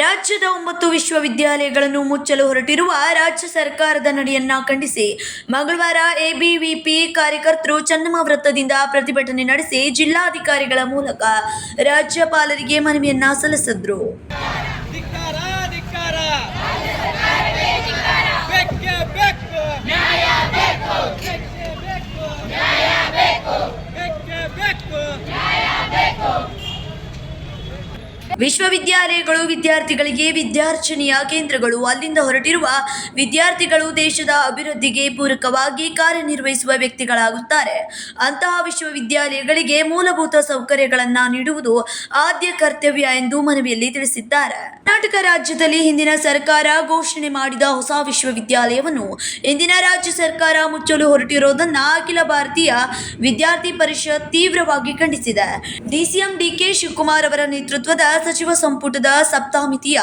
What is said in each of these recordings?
ರಾಜ್ಯದ ಒಂಬತ್ತು ವಿಶ್ವವಿದ್ಯಾಲಯಗಳನ್ನು ಮುಚ್ಚಲು ಹೊರಟಿರುವ ರಾಜ್ಯ ಸರ್ಕಾರದ ನಡೆಯನ್ನ ಖಂಡಿಸಿ ಮಂಗಳವಾರ ಎಬಿವಿಪಿ ಕಾರ್ಯಕರ್ತರು ಚನ್ನಮ ವೃತ್ತದಿಂದ ಪ್ರತಿಭಟನೆ ನಡೆಸಿ ಜಿಲ್ಲಾಧಿಕಾರಿಗಳ ಮೂಲಕ ರಾಜ್ಯಪಾಲರಿಗೆ ಮನವಿಯನ್ನ ಸಲ್ಲಿಸಿದ್ರು. ವಿಶ್ವವಿದ್ಯಾಲಯಗಳು ವಿದ್ಯಾರ್ಥಿಗಳಿಗೆ ವಿದ್ಯಾರ್ಚನೆಯ ಕೇಂದ್ರಗಳು ಅಲ್ಲಿಂದ ಹೊರಟಿರುವ ವಿದ್ಯಾರ್ಥಿಗಳು ದೇಶದ ಅಭಿವೃದ್ಧಿಗೆ ಪೂರಕವಾಗಿ ಕಾರ್ಯನಿರ್ವಹಿಸುವ ವ್ಯಕ್ತಿಗಳಾಗುತ್ತಾರೆ. ಅಂತಹ ವಿಶ್ವವಿದ್ಯಾಲಯಗಳಿಗೆ ಮೂಲಭೂತ ಸೌಕರ್ಯಗಳನ್ನು ನೀಡುವುದು ಆದ್ಯ ಕರ್ತವ್ಯ ಎಂದು ಮನವಿಯಲ್ಲಿ ತಿಳಿಸಿದ್ದಾರೆ. ಕರ್ನಾಟಕ ರಾಜ್ಯದಲ್ಲಿ ಹಿಂದಿನ ಸರ್ಕಾರ ಘೋಷಣೆ ಮಾಡಿದ ಹೊಸ ವಿಶ್ವವಿದ್ಯಾಲಯವನ್ನು ಇಂದಿನ ರಾಜ್ಯ ಸರ್ಕಾರ ಮುಚ್ಚಲು ಹೊರಟಿರುವುದನ್ನ ಅಖಿಲ ಭಾರತೀಯ ವಿದ್ಯಾರ್ಥಿ ಪರಿಷತ್ ತೀವ್ರವಾಗಿ ಖಂಡಿಸಿದೆ. ಡಿಸಿಎಂ ಡಿಕೆ ಶಿವಕುಮಾರ್ ಅವರ ನೇತೃತ್ವದ ಸಚಿವ ಸಂಪುಟದ ಸಪ್ತಾಮಿತಿಯ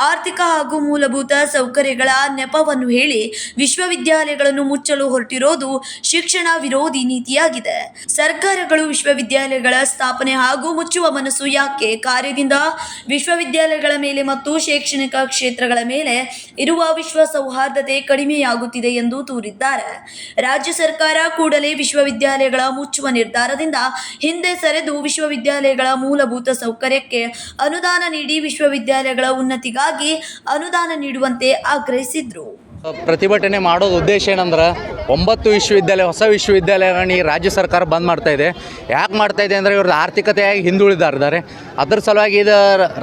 ಆರ್ಥಿಕ ಹಾಗೂ ಮೂಲಭೂತ ಸೌಕರ್ಯಗಳ ನೆಪವನ್ನು ಹೇಳಿ ವಿಶ್ವವಿದ್ಯಾಲಯಗಳನ್ನು ಮುಚ್ಚಲು ಹೊರಟಿರೋದು ಶಿಕ್ಷಣ ವಿರೋಧಿ ನೀತಿಯಾಗಿದೆ. ಸರ್ಕಾರಗಳು ವಿಶ್ವವಿದ್ಯಾಲಯಗಳ ಸ್ಥಾಪನೆ ಹಾಗೂ ಮುಚ್ಚುವ ಮನಸ್ಸು ಯಾಕೆ ಕಾರ್ಯದಿಂದ ವಿಶ್ವವಿದ್ಯಾಲಯಗಳ ಮೇಲೆ ಮತ್ತು ಶೈಕ್ಷಣಿಕ ಕ್ಷೇತ್ರಗಳ ಮೇಲೆ ಇರುವ ವಿಶ್ವ ಸೌಹಾರ್ದತೆ ಕಡಿಮೆಯಾಗುತ್ತಿದೆ ಎಂದು ತೂರಿದ್ದಾರೆ ರಾಜ್ಯ ಸರ್ಕಾರ ಕೂಡಲೇ ವಿಶ್ವವಿದ್ಯಾಲಯಗಳ ಮುಚ್ಚುವ ನಿರ್ಧಾರದಿಂದ ಹಿಂದೆ ಸರಿದು ವಿಶ್ವವಿದ್ಯಾಲಯಗಳ ಮೂಲಭೂತ ಸೌಕರ್ಯಕ್ಕೆ ಅನುದಾನ ನೀಡಿ ವಿಶ್ವವಿದ್ಯಾಲಯಗಳ ಉನ್ನತಿಗಾಗಿ ಅನುದಾನ ನೀಡುವಂತೆ ಆಗ್ರಹಿಸಿದ್ರು. ಪ್ರತಿಭಟನೆ ಮಾಡೋದು ಉದ್ದೇಶ ಏನಂದ್ರೆ ಒಂಬತ್ತು ವಿಶ್ವವಿದ್ಯಾಲಯ, ಹೊಸ ವಿಶ್ವವಿದ್ಯಾಲಯಗಳನ್ನ ಈ ರಾಜ್ಯ ಸರ್ಕಾರ ಬಂದ್ ಮಾಡ್ತಾ ಇದೆ. ಯಾಕೆ ಮಾಡ್ತಾ ಇದೆ ಅಂದರೆ ಇವ್ರದ್ದು ಆರ್ಥಿಕತೆಯಾಗಿ ಹಿಂದುಳಿದಾರಿದ್ದಾರೆ ಅದ್ರ ಸಲುವಾಗಿ ಇದು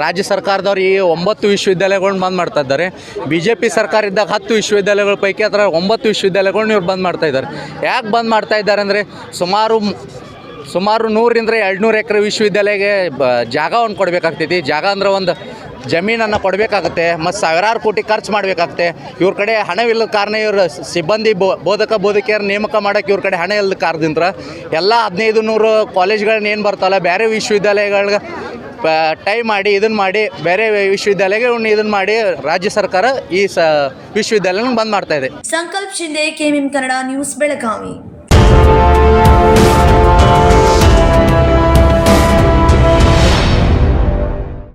ರಾಜ್ಯ ಸರ್ಕಾರದವ್ರು ಈ ಒಂಬತ್ತು ವಿಶ್ವವಿದ್ಯಾಲಯಗಳನ್ನ ಬಂದ್ ಮಾಡ್ತಾ ಇದ್ದಾರೆ. ಬಿ ಜೆ ಪಿ ಸರ್ಕಾರ ಇದ್ದಾಗ ಹತ್ತು ವಿಶ್ವವಿದ್ಯಾಲಯಗಳ ಪೈಕಿ ಅದರ ಒಂಬತ್ತು ವಿಶ್ವವಿದ್ಯಾಲಯಗಳನ್ನ ಇವ್ರು ಬಂದ್ ಮಾಡ್ತಾ ಇದ್ದಾರೆ. ಯಾಕೆ ಬಂದ್ ಮಾಡ್ತಾ ಇದ್ದಾರೆ ಅಂದರೆ ಸುಮಾರು ಸುಮಾರು ನೂರಿಂದ ಎರಡು ನೂರು ಎಕರೆ ವಿಶ್ವವಿದ್ಯಾಲಯಕ್ಕೆ ಬ ಜಾಗವನ್ನು ಕೊಡಬೇಕಾಗ್ತೈತಿ. ಜಾಗ ಅಂದ್ರೆ ಒಂದು ಜಮೀನನ್ನು ಕೊಡಬೇಕಾಗತ್ತೆ, ಮತ್ತು ಸಾವಿರಾರು ಕೋಟಿ ಖರ್ಚು ಮಾಡಬೇಕಾಗತ್ತೆ. ಇವ್ರ ಕಡೆ ಹಣವಿಲ್ಲದ ಕಾರಣ ಇವ್ರ ಸಿಬ್ಬಂದಿ ಬೋಧಕ, ಬೋಧಕಿಯರ ನೇಮಕ ಮಾಡೋಕ್ಕೆ ಇವ್ರ ಕಡೆ ಹಣ ಇಲ್ಲದ ಕಾರಣದಿಂದ ಎಲ್ಲ ಹದಿನೈದು ನೂರು ಕಾಲೇಜ್ಗಳನ್ನ ಏನು ಬರ್ತಾವಲ್ಲ ಬೇರೆ ವಿಶ್ವವಿದ್ಯಾಲಯಗಳ್ಗೆ ಟೈ ಮಾಡಿ ಇದನ್ನು ಮಾಡಿ ಬೇರೆ ವಿಶ್ವವಿದ್ಯಾಲಯಗಳನ್ನ ಇದನ್ನು ಮಾಡಿ ರಾಜ್ಯ ಸರ್ಕಾರ ಈ ಸ, ವಿಶ್ವವಿದ್ಯಾಲಯನ ಬಂದ್ ಮಾಡ್ತಾ ಇದೆ. Sankalp Shinde, KMM Kannada news Belagavi.